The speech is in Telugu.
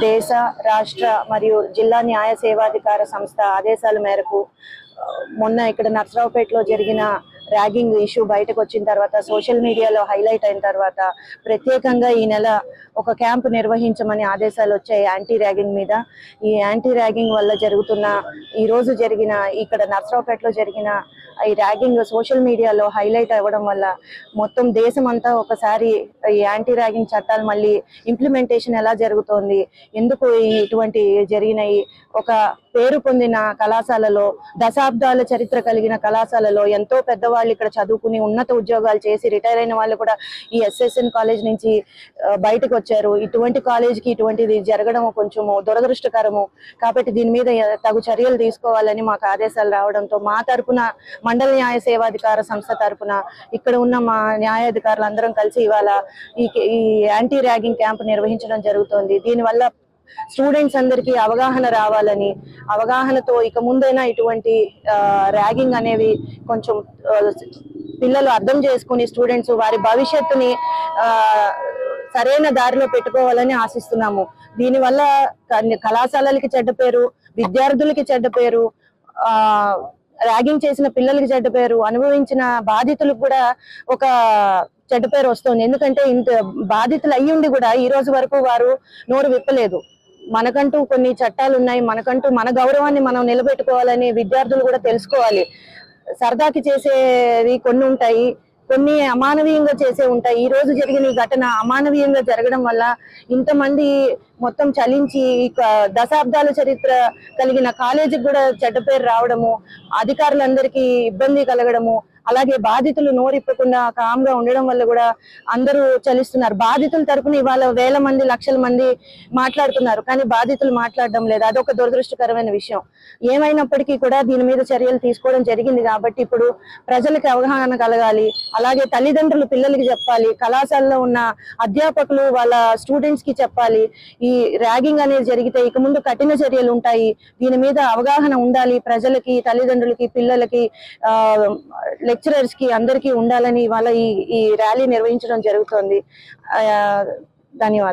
దేశ రాష్ట్ర మరియు జిల్లా న్యాయ సేవాధికార సంస్థ ఆదేశాల మేరకు మొన్న ఇక్కడ నర్సరావుపేటలో జరిగిన ర్యాగింగ్ ఇష్యూ బయటకు వచ్చిన తర్వాత సోషల్ మీడియాలో హైలైట్ అయిన తర్వాత ప్రత్యేకంగా ఈ నెల ఒక క్యాంపు నిర్వహించమని ఆదేశాలు వచ్చాయి యాంటీ ర్యాగింగ్ మీద. ఈ యాంటీ ర్యాగింగ్ వల్ల జరుగుతున్న ఈరోజు జరిగిన ఇక్కడ నర్సరావుపేటలో జరిగిన ఈ ర్యాగింగ్ సోషల్ మీడియాలో హైలైట్ అవ్వడం వల్ల మొత్తం దేశం అంతా ఒకసారి ఈ యాంటీ ర్యాగింగ్ చట్టాలు మళ్ళీ ఇంప్లిమెంటేషన్ ఎలా జరుగుతోంది ఎందుకు ఇటువంటి జరిగినాయి ఒక పేరు పొందిన కళాశాలలో దశాబ్దాల చరిత్ర కలిగిన కళాశాలలో ఎంతో పెద్దవాళ్ళు ఇక్కడ చదువుకుని ఉన్నత ఉద్యోగాలు చేసి రిటైర్ అయిన వాళ్ళు కూడా ఈ ఎస్ఎస్ఎన్ కాలేజ్ నుంచి బయటకు వచ్చారు. ఇటువంటి కాలేజ్కి ఇటువంటిది జరగడం కొంచెం దురదృష్టకరము. కాబట్టి దీని మీద తగు చర్యలు తీసుకోవాలని మాకు ఆదేశాలు రావడంతో మా తరపున మండల న్యాయ సేవాధికార సంస్థ తరపున ఇక్కడ ఉన్న మా న్యాయాధికారులు అందరం కలిసి ఇవాళ ఈ ఈ యాంటీ ర్యాగింగ్ క్యాంప్ నిర్వహించడం జరుగుతోంది. దీనివల్ల స్టూడెంట్స్ అందరికీ అవగాహన రావాలని అవగాహనతో ఇక ముందైనా ఇటువంటి ర్యాగింగ్ అనేవి కొంచెం పిల్లలు అర్థం చేసుకుని స్టూడెంట్స్ వారి భవిష్యత్తుని సరైన దారిలో పెట్టుకోవాలని ఆశిస్తున్నాము. దీనివల్ల కళాశాలలకి చెడ్డ పేరు విద్యార్థులకి చెడ్డ పేరు ఆ ర్యాగింగ్ చేసిన పిల్లలకి చెడ్డ పేరు అనుభవించిన బాధితులకు కూడా ఒక చెడ్డ పేరు వస్తుంది. ఎందుకంటే ఇంత బాధితులు అయ్యి ఉండి కూడా ఈ రోజు వరకు వారు నోరు విప్పలేదు. మనకంటూ కొన్ని చట్టాలు ఉన్నాయి. మనకంటూ మన గౌరవాన్ని మనం నిలబెట్టుకోవాలని విద్యార్థులు కూడా తెలుసుకోవాలి. సరదాకి చేసేవి కొన్ని ఉంటాయి. కొన్ని అమానవీయంగా చేసే ఉంటాయి. ఈ రోజు జరిగిన ఈ ఘటన అమానవీయంగా జరగడం వల్ల ఇంతమంది మొత్తం చలించి దశాబ్దాల చరిత్ర కలిగిన కాలేజీకి కూడా చెడ్డ పేరు రావడము అధికారులందరికీ ఇబ్బంది కలగడము అలాగే బాధితులు నోరిప్పకుండా కామ్గా ఉండడం వల్ల కూడా అందరూ చలిస్తున్నారు. బాధితుల తరపున ఇవాళ వేల మంది లక్షల మంది మాట్లాడుతున్నారు. కానీ బాధితులు మాట్లాడడం లేదు. అదొక దురదృష్టకరమైన విషయం. ఏమైనప్పటికీ కూడా దీని మీద చర్యలు తీసుకోవడం జరిగింది కాబట్టి ఇప్పుడు ప్రజలకు అవగాహన కలగాలి. అలాగే తల్లిదండ్రులు పిల్లలకి చెప్పాలి. కళాశాలలో ఉన్న అధ్యాపకులు వాళ్ళ స్టూడెంట్స్కి చెప్పాలి. ఈ ర్యాగింగ్ అనేది జరిగితే ఇక ముందు కఠిన చర్యలు ఉంటాయి. దీని మీద అవగాహన ఉండాలి ప్రజలకి తల్లిదండ్రులకి పిల్లలకి ఆ లెక్చరర్స్కి అందరికీ ఉండాలని ఇవాళ ఈ ఈ ర్యాలీ నిర్వహించడం జరుగుతోంది. ఆ, ధన్యవాదాలు.